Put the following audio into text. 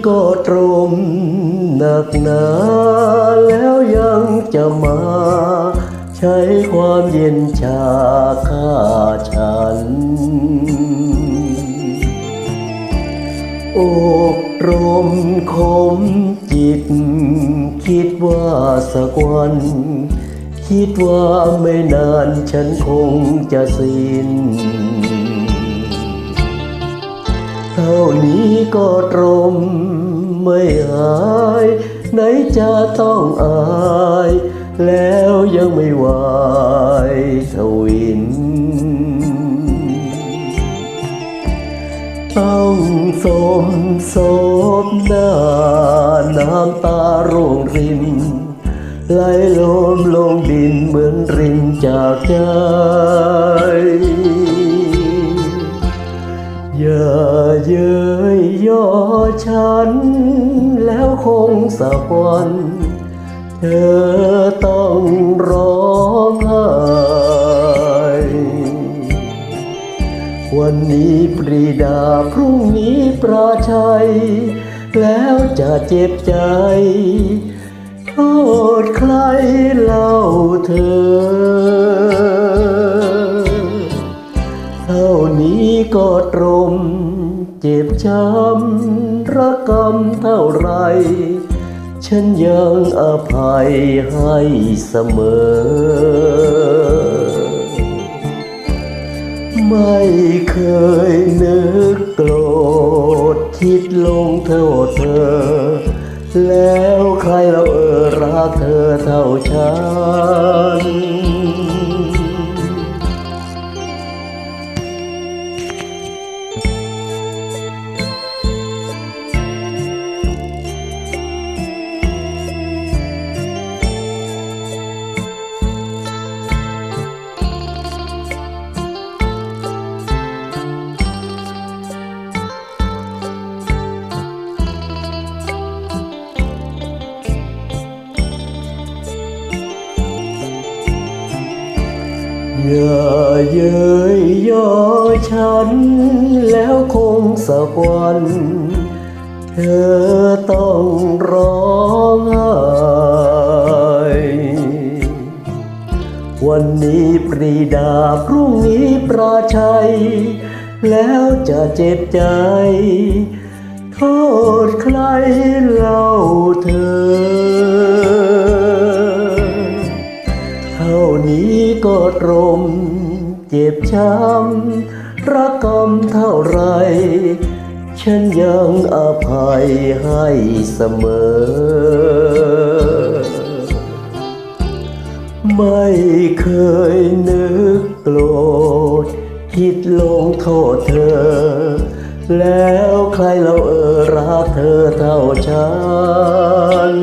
้ก็ตรมหนักหนาแล้วยังจะมา ใช้ความเย็นชาฆ่าฉัน อกรมคมจิต คิดว่าสักวัน คิดว่าไม่นานฉันคงจะสิ้น ก็ตรมไม่หายไหนจะต้องอาย แล้วยังไม่ไหวทวิน ต้องสมศพหน้าน้ำตาร่วงรินไหลลมลงดินเหมือนรินจากใจ อย่าเย้ยย่อฉัน แล้วคงสักวันเธอต้องร้องไห้วันนี้ปรีดาพรุ่งนี้ปราชัย แล้วจะเจ็บใจ โทษใครเล่า ช้ำระกำเท่าไร ฉันยังอภัยให้เสมอ ไม่เคยนึกโกรธคิดลงโทษเธอ แล้วใครเราเออรักเธอเท่าฉัน อย่าเย้ยย่อฉัน แล้วคงสักวัน เธอต้องร้องไห้วันนี้ปรีดาพรุ่งนี้ปราชัย แล้วจะเจ็บใจ โทษใครเล่าเธอ เจ็บช้ำระกำเท่าไร ฉันยังอภัยให้เสมอ ไม่เคยนึกโกรธคิดลงโทษเธอ แล้วใครเราเออรักเธอเท่าฉัน